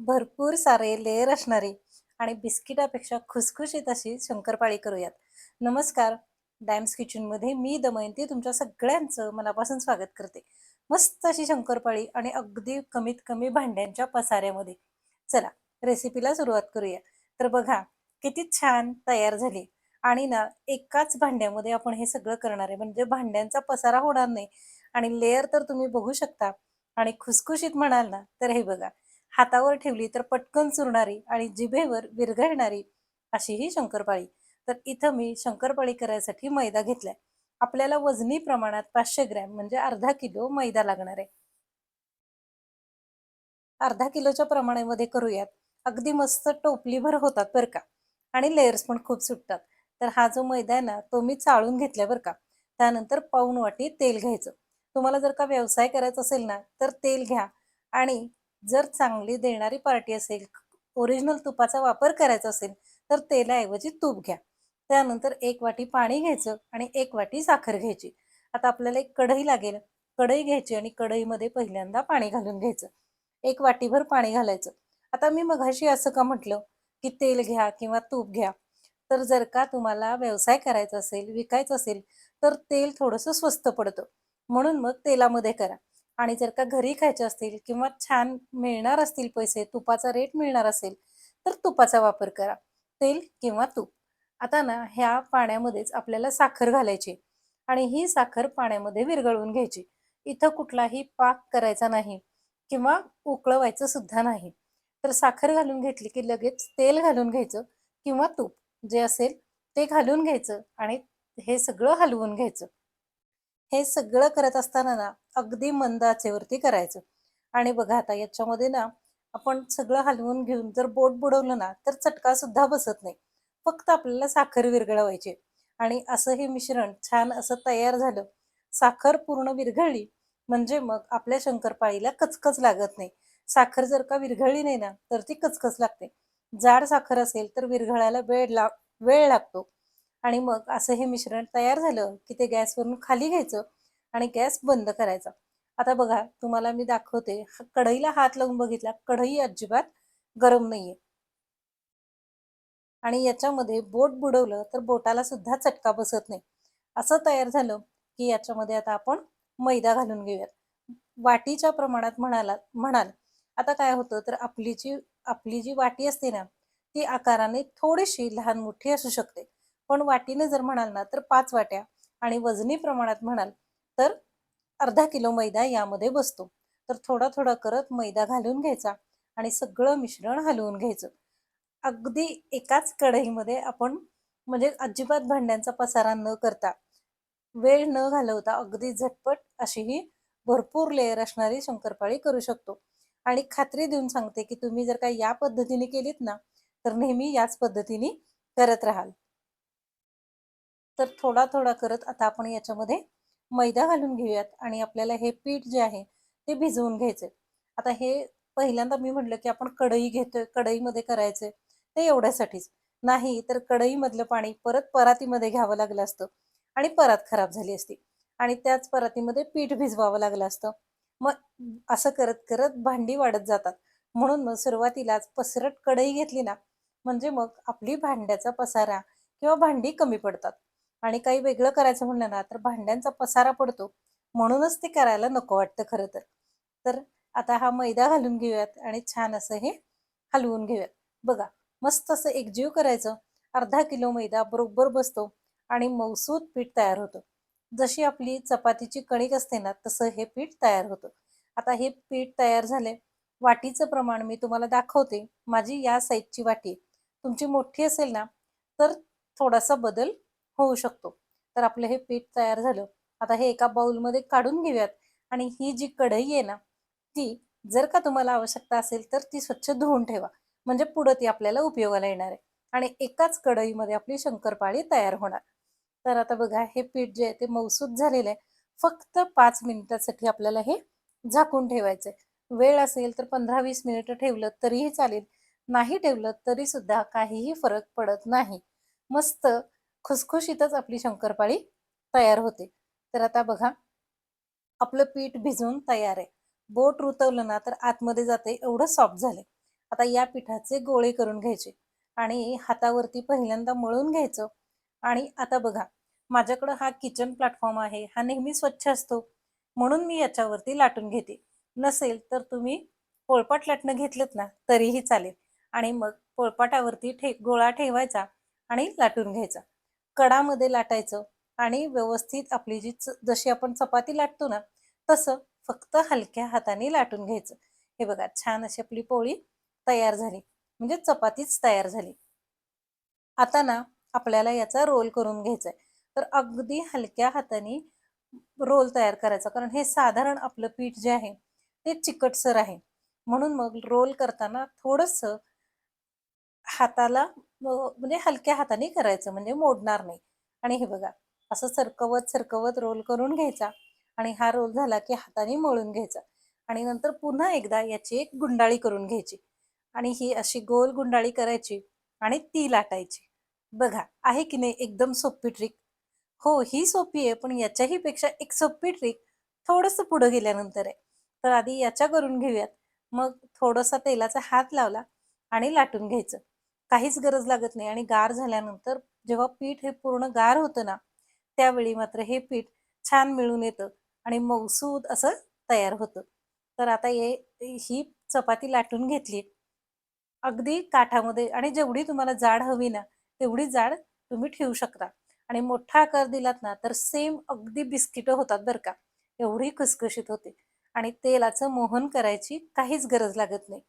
भरपूर सारे लेअर असणारी आणि बिस्किटापेक्षा खुसखुशीत अशी शंकरपाळी करूयात. नमस्कार. डॅम्स किचनमध्ये मी दमयंती तुमच्या सगळ्यांचं मनापासून स्वागत करते. मस्त अशी शंकरपाळी आणि अगदी कमीत कमी भांड्यांच्या पसाऱ्यामध्ये. चला रेसिपीला सुरुवात करूया. तर बघा किती छान तयार झाली. आणि ना एकाच भांड्यामध्ये आपण हे सगळं करणार आहे. म्हणजे भांड्यांचा पसारा होणार नाही. आणि लेअर तर तुम्ही बघू शकता. आणि खुसखुशीत म्हणाल ना तर हे बघा. हातावर ठेवली तर पटकन चुरणारी आणि जिभेवर विरघळणारी अशी ही शंकरपाळी. तर इथं मी शंकरपाळी करायसाठी मैदा घेतलाय. आपल्याला वजनी प्रमाणात पाचशे ग्रॅम म्हणजे अर्धा किलो मैदा लागणार आहे. अर्धा किलोच्या प्रमाणामध्ये करूयात. अगदी मस्त टोपलीभर होतात बरं का. आणि लेयर्स पण खूप सुटतात. तर हा जो मैदा आहे ना तो मी चाळून घेतल्या बरं का. त्यानंतर पाऊन वाटी तेल घ्यायचं. तुम्हाला जर का व्यवसाय करायचा असेल ना तर तेल घ्या आणि जर चांगली देणारी पार्टी असेल ओरिजिनल तुपाचा वापर करायचा असेल तर तेलाऐवजी तूप घ्या. त्यानंतर एक वाटी पाणी घ्यायचं आणि एक वाटी साखर घ्यायची. आता आपल्याला एक कढई लागेल. कढई घ्यायची आणि कढईमध्ये पहिल्यांदा पाणी घालून घ्यायचं. एक वाटीभर पाणी घालायचं. आता मी मघाशी असं का म्हटलं की तेल घ्या किंवा तूप घ्या. तर जर का तुम्हाला व्यवसाय करायचा असेल विकायचं असेल तर तेल थोडंसं स्वस्त पडतं. म्हणून मग तेलामध्ये करा. आणि जर का घरी खायचे असतील किंवा छान मिळणार असतील पैसे तुपाचा रेट मिळणार असेल तर तुपाचा वापर करा. तेल किंवा तूप. आता ना ह्या पाण्यामध्येच आपल्याला साखर घालायची आणि ही साखर पाण्यामध्ये विरघळवून घ्यायची. इथं कुठलाही पाक करायचा नाही किंवा उकळवायचं सुद्धा नाही. तर साखर घालून घेतली की लगेच तेल घालून घ्यायचं किंवा तूप जे असेल ते घालून घ्यायचं आणि हे सगळं हलवून घ्यायचं. हे सगळं करत असताना ना अगदी मंद आचेवरती करायचं. आणि बघा आता याच्यामध्ये ना आपण सगळं हलवून घेऊन जर बोट बुडवलं ना तर चटका सुद्धा बसत नाही. फक्त आपल्याला साखर विरघळवायची. आणि असं हे मिश्रण छान असं तयार झालं. साखर पूर्ण विरघळली म्हणजे मग आपल्या शंकरपाळीला कचकच लागत नाही. साखर जर का विरघळली नाही ना तर ती कचकच लागते. जाड साखर असेल तर विरघळायला वेळ लाग वेळ लागतो. आणि मग असं हे मिश्रण तयार झालं की ते गॅसवरून खाली घ्यायचं आणि गॅस बंद करायचा. आता बघा तुम्हाला मी दाखवते कढईला हात लावून बघितला कढई अजिबात गरम नाहीये. आणि याच्यामध्ये बोट बुडवलं तर बोटाला सुद्धा चटका बसत नाही. असं तयार झालं की याच्यामध्ये आता आपण मैदा घालून घेऊयात. वाटीच्या प्रमाणात म्हणाला म्हणाल आता काय होतं तर आपली जी आपली जी वाटी असते ना ती आकाराने थोडीशी लहान मोठी असू शकते. पण वाटीने जर म्हणाल ना तर पाच वाट्या आणि वजनी प्रमाणात म्हणाल तर अर्धा किलो मैदा यामध्ये बसतो. तर थोडा थोडा करत मैदा घालून घ्यायचा आणि सगळं मिश्रण हलवून घ्यायचं. अगदी एकाच कढईमध्ये आपण म्हणजे अजिबात भांड्यांचा पसारा न करता वेळ न घालवता अगदी झटपट अशी ही भरपूर लेअर असणारी शंकरपाळी करू शकतो. आणि खात्री देऊन सांगते की तुम्ही जर का या पद्धतीने केलीत ना तर नेहमी याच पद्धतीने करत राहाल. तर थोडा थोडा करत आता आपण याच्यामध्ये मैदा घालून घेऊयात आणि आपल्याला हे पीठ जे आहे ते भिजवून घ्यायचे आता हे पहिल्यांदा मी म्हटलं की आपण कढई घेतोय कढईमध्ये करायचे ते एवढ्यासाठीच. नाही तर कढईमधलं पाणी परत परातीमध्ये घ्यावं लागलं असतं आणि परात खराब झाली असती आणि त्याच परातीमध्ये पीठ भिजवावं लागलं असतं. मग असं करत करत भांडी वाढत जातात. म्हणून मग सुरुवातीलाच पसरट कढई घेतली ना म्हणजे मग आपली भांड्याचा पसारा किंवा भांडी कमी पडतात. आणि काही वेगळं करायचं म्हणलं ना तर भांड्यांचा पसारा पडतो. म्हणूनच ते करायला नको वाटतं खरं तर. तर आता हा मैदा घालून घेऊयात आणि छान असं हे हलवून घेऊयात. बघा मस्त असं एकजीव करायचं. अर्धा किलो मैदा बरोबर बसतो आणि मौसूद पीठ तयार होतं. जशी आपली चपातीची कणिक असते ना तसं हे पीठ तयार होतं. आता हे पीठ तयार झाले वाटीचं प्रमाण मी तुम्हाला दाखवते. माझी या साईजची वाटी तुमची मोठी असेल ना तर थोडासा बदल होऊ शकतो. तर आपलं हे पीठ तयार झालं. आता हे एका बाउलमध्ये काढून घेऊयात. आणि ही जी कढई आहे ना ती जर का तुम्हाला आवश्यकता असेल तर ती स्वच्छ धुवून ठेवा. म्हणजे पुढं ती आपल्याला उपयोगाला येणार आहे. आणि एकाच कढईमध्ये आपली शंकरपाळी तयार होणार. तर आता बघा हे पीठ जे आहे ते मौसूद झालेलं आहे. फक्त पाच मिनिटासाठी आपल्याला हे झाकून ठेवायचंय. वेळ असेल तर पंधरा वीस मिनिटं ठेवलं तरीही चालेल. नाही ठेवलं तरी सुद्धा काहीही फरक पडत नाही. मस्त खुसखुशीतच आपली शंकरपाळी तयार होते. तर आता बघा आपलं पीठ भिजून तयार आहे. बोट रुतवलं ना तर आतमध्ये जाते एवढं सॉफ्ट झाले आता या पिठाचे गोळे करून घ्यायचे आणि हातावरती पहिल्यांदा मळून घ्यायचं. आणि आता बघा माझ्याकडं हा किचन प्लॅटफॉर्म आहे. हा नेहमी स्वच्छ असतो. म्हणून मी याच्यावरती लाटून घेते. नसेल तर तुम्ही पोळपाट लाटणं घेतलं ना तरीही चालेल. आणि मग पोळपाटावरती ठे गोळा ठेवायचा आणि लाटून घ्यायचा. कडामध्ये लाटायचं आणि व्यवस्थित आपली जी जशी आपण चपाती लाटतो ना तसं फक्त हलक्या हाताने लाटून घ्यायचं. हे बघा छान अशी आपली पोळी तयार झाली. म्हणजे चपातीच तयार झाली. आता ना आपल्याला याचा रोल करून घ्यायचा आहे तर अगदी हलक्या हाताने रोल तयार करायचा. कारण हे साधारण आपलं पीठ जे आहे ते चिकटसर आहे. म्हणून मग रोल करताना थोडस हाताला म्हणजे हलक्या हाताने करायचं म्हणजे मोडणार नाही. आणि हे बघा असं सरकवत सरकवत रोल करून घ्यायचा आणि हा रोल झाला की हाताने मळून घ्यायचा. आणि नंतर पुन्हा एकदा याची एक गुंडाळी करून घ्यायची. आणि ही अशी गोल गुंडाळी करायची आणि ती लाटायची. बघा आहे की नाही एकदम सोपी ट्रिक हो ही सोपी आहे पण याच्याही पेक्षा एक सोपी ट्रिक थोडंसं पुढं गेल्यानंतर आहे. तर आधी याच्या करून घेऊयात. मग थोडासा तेलाचा हात लावला आणि लाटून घ्यायचं. काहीच गरज लागत नाही. आणि गार झाल्यानंतर जेव्हा पीठ हे पूर्ण गार होतं ना त्यावेळी मात्र हे पीठ छान मिळून येतं आणि मौसूद असं तयार होतं. तर आता हे ही चपाती लाटून घेतली. अगदी काठामध्ये आणि जेवढी तुम्हाला जाड हवी ना तेवढी जाड तुम्ही ठेवू शकता. आणि मोठा आकार दिलात ना तर सेम अगदी बिस्किटं होतात बरं का. एवढी खुसखुशीत होते. आणि तेलाचं मोहन करायची काहीच गरज लागत नाही.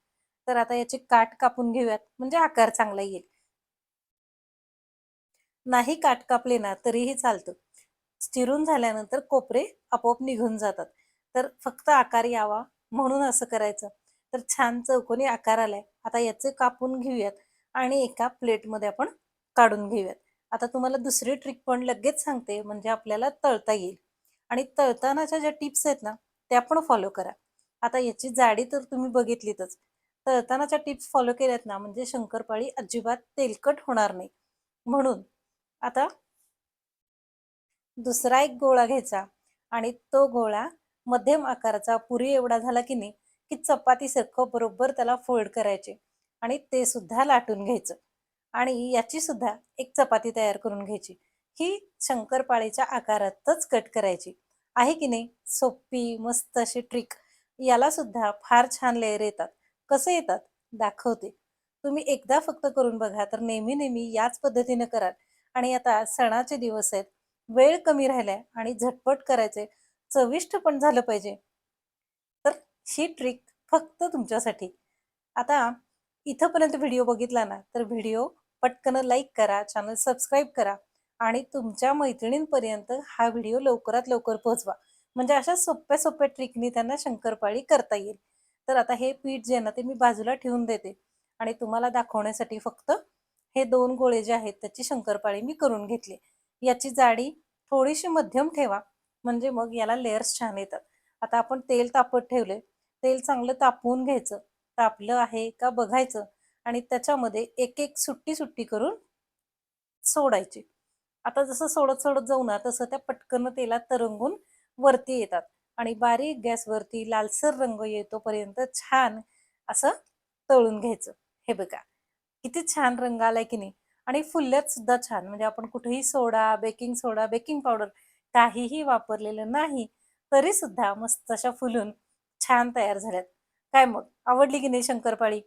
तर आता याचे काठ कापून घेऊयात. म्हणजे आकार चांगला येईल. नाही काठ कापले ना तरीही चालतं. चिरून झाल्यानंतर कोपरे आपोआप निघून जातात. तर फक्त आकार यावा म्हणून असं करायचं. तर छान चौकोनी आकार आलाय. आता याचे कापून घेऊयात आणि एका प्लेटमध्ये आपण काढून घेऊयात. आता तुम्हाला दुसरी ट्रिक पण लगेच सांगते म्हणजे आपल्याला तळता येईल. आणि तळतानाच्या ज्या टिप्स आहेत ना त्या पण फॉलो करा. आता याची जाडी तर तुम्ही बघितलीतच. तळतानाच्या टिप्स फॉलो केल्यात ना म्हणजे शंकरपाळी अजिबात तेलकट होणार नाही. म्हणून आता दुसरा एक गोळा घ्यायचा आणि तो गोळा मध्यम आकाराचा पुरी एवढा झाला की नाही की चपाती चपातीसारखं बरोबर त्याला फोल्ड करायचे आणि ते सुद्धा लाटून घ्यायचं. आणि याची सुद्धा एक चपाती तयार करून घ्यायची. ही शंकरपाळीच्या आकारातच कट करायची. आहे की नाही? सोपी मस्त अशी ट्रिक याला सुद्धा फार छान लेअर येतात. कसे येतात? दाखवते. तुम्ही एकदा फक्त करून बघा तर नेहमी नेहमी याच पद्धतीने कराल. आणि आता सणाचे दिवस आहेत. वेळ कमी राहिलाय आणि झटपट करायचे. चविष्ट पण झालं पाहिजे. तर ही ट्रिक फक्त तुमच्यासाठी. आता इथंपर्यंत व्हिडिओ बघितला ना तर व्हिडिओ पटकन लाईक करा चॅनल सबस्क्राईब करा आणि तुमच्या मैत्रिणींपर्यंत हा व्हिडिओ लवकरात लवकर पोहोचवा. म्हणजे अशा सोप्या सोप्या ट्रिकनी त्यांना शंकरपाळी करता येईल. तर आता हे पीठ जे ना ते मी बाजूला ठेवून देते. आणि तुम्हाला दाखवण्यासाठी फक्त हे दोन गोळे जे आहेत त्याची शंकरपाळी मी करून घेतली. याची जाडी थोडीशी मध्यम ठेवा म्हणजे मग याला लेअर्स छान येतात. आता आपण तेल तापत ठेवले तेल चांगलं तापवून घ्यायचं. तापलं आहे का बघायचं. आणि त्याच्यामध्ये एक एक सुट्टी सुट्टी करून सोडायची. आता जसं सोडत सोडत जाऊ ना तसं त्या पटकन तेलात तरंगून वरती येतात. आणि बारीक गॅसवरती लालसर रंग येतोपर्यंत छान असं तळून घ्यायचं. हे बघा किती छान रंग आलाय की नाही? आणि फुल्ल्यात सुद्धा छान. म्हणजे आपण कुठेही soda baking soda baking powder काहीही वापरलेलं नाही तरी सुद्धा मस्त अशा फुलून छान तयार झाल्यात. काय मग? आवडली की नाही शंकरपाळी?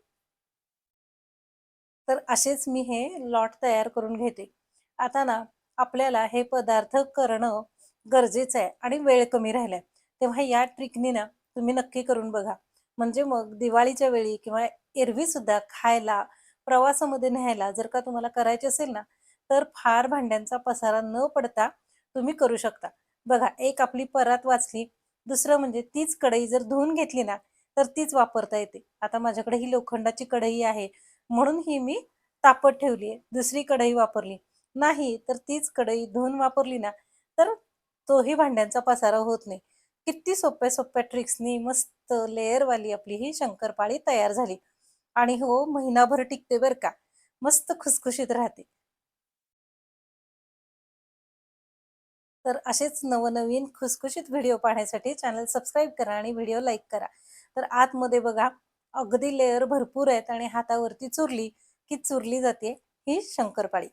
तर असेच मी हे लॉट तयार करून घेते. आता ना आपल्याला हे पदार्थ करणं गरजेचं आहे आणि वेळ कमी राहिलाय. तेव्हा या ट्रिकनी ना तुम्ही नक्की करून बघा. म्हणजे मग दिवाळीच्या वेळी किंवा एरवी सुद्धा खायला प्रवासामध्ये न्यायला जर का तुम्हाला करायचे असेल ना तर फार भांड्यांचा पसारा न पडता तुम्ही करू शकता. बघा एक आपली परात वाचली दुसरं म्हणजे तीच कढई जर धुवून घेतली ना तर तीच वापरता येते. आता माझ्याकडे ही लोखंडाची कढई आहे म्हणून ही मी तापत ठेवली आहे. दुसरी कढई वापरली. नाही तर तीच कढई धुवून वापरली ना तर तोही भांड्यांचा पसारा होत नाही. किती सोप्या सोप्या ट्रिक्सनी मस्त लेअरवाली आपली ही शंकरपाळी तयार झाली. आणि हो महिनाभर टिकते बरं का. मस्त खुसखुशीत राहते. तर असेच नवनवीन खुसखुशीत व्हिडिओ पाहण्यासाठी चॅनल सबस्क्राईब करा आणि व्हिडिओ लाईक करा. तर आतमध्ये बघा अगदी लेअर भरपूर आहेत आणि हातावरती चुरली की चुरली जाते ही शंकरपाळी.